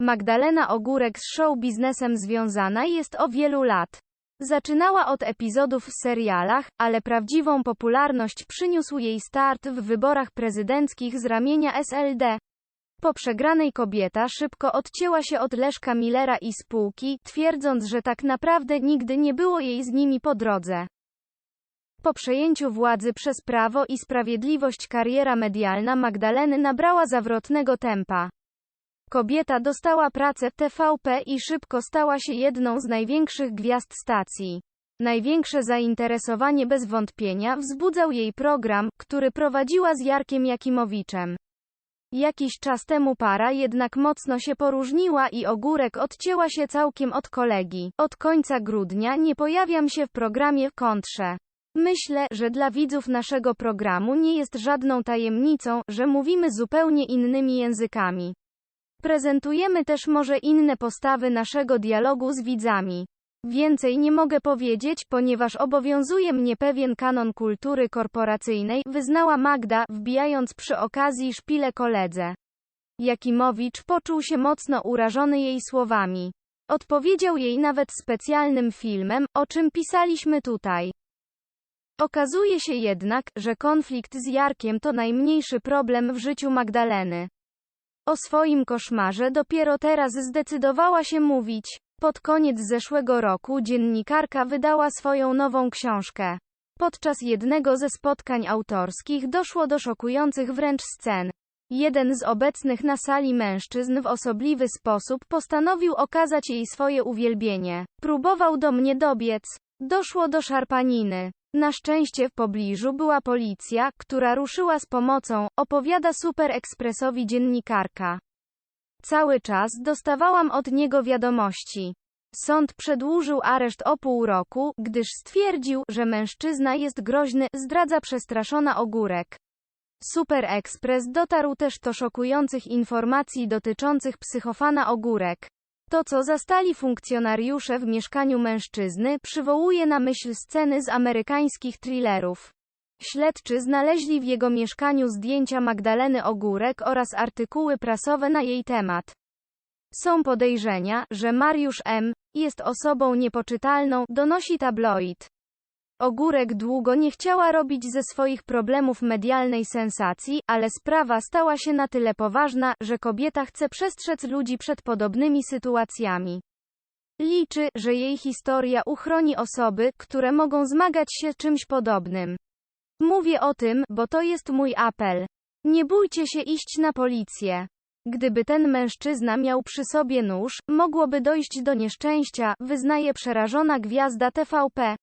Magdalena Ogórek z show biznesem związana jest o wielu lat. Zaczynała od epizodów w serialach, ale prawdziwą popularność przyniósł jej start w wyborach prezydenckich z ramienia SLD. Po przegranej kobieta szybko odcięła się od Leszka Millera i spółki, twierdząc, że tak naprawdę nigdy nie było jej z nimi po drodze. Po przejęciu władzy przez Prawo i Sprawiedliwość kariera medialna Magdaleny nabrała zawrotnego tempa. Kobieta dostała pracę w TVP i szybko stała się jedną z największych gwiazd stacji. Największe zainteresowanie bez wątpienia wzbudzał jej program, który prowadziła z Jarkiem Jakimowiczem. Jakiś czas temu para jednak mocno się poróżniła i Ogórek odcięła się całkiem od kolegi. Od końca grudnia nie pojawiam się w programie w kontrze. Myślę, że dla widzów naszego programu nie jest żadną tajemnicą, że mówimy zupełnie innymi językami. Prezentujemy też może inne postawy naszego dialogu z widzami. Więcej nie mogę powiedzieć, ponieważ obowiązuje mnie pewien kanon kultury korporacyjnej, wyznała Magda, wbijając przy okazji szpilę koledze. Jakimowicz poczuł się mocno urażony jej słowami. Odpowiedział jej nawet specjalnym filmem, o czym pisaliśmy tutaj. Okazuje się jednak, że konflikt z Jarkiem to najmniejszy problem w życiu Magdaleny. O swoim koszmarze dopiero teraz zdecydowała się mówić. Pod koniec zeszłego roku dziennikarka wydała swoją nową książkę. Podczas jednego ze spotkań autorskich doszło do szokujących wręcz scen. Jeden z obecnych na sali mężczyzn w osobliwy sposób postanowił okazać jej swoje uwielbienie. Próbował do mnie dobiec. Doszło do szarpaniny. Na szczęście w pobliżu była policja, która ruszyła z pomocą, opowiada Super Expressowi dziennikarka. Cały czas dostawałam od niego wiadomości. Sąd przedłużył areszt o pół roku, gdyż stwierdził, że mężczyzna jest groźny, zdradza przestraszona ogórek. Super Express dotarł też do szokujących informacji dotyczących psychofana ogórek. To, co zastali funkcjonariusze w mieszkaniu mężczyzny, przywołuje na myśl sceny z amerykańskich thrillerów. Śledczy znaleźli w jego mieszkaniu zdjęcia Magdaleny Ogórek oraz artykuły prasowe na jej temat. Są podejrzenia, że Mariusz M. jest osobą niepoczytalną, donosi tabloid. Ogórek długo nie chciała robić ze swoich problemów medialnej sensacji, ale sprawa stała się na tyle poważna, że kobieta chce przestrzec ludzi przed podobnymi sytuacjami. Liczy, że jej historia uchroni osoby, które mogą zmagać się czymś podobnym. Mówię o tym, bo to jest mój apel. Nie bójcie się iść na policję. Gdyby ten mężczyzna miał przy sobie nóż, mogłoby dojść do nieszczęścia, wyznaje przerażona gwiazda TVP.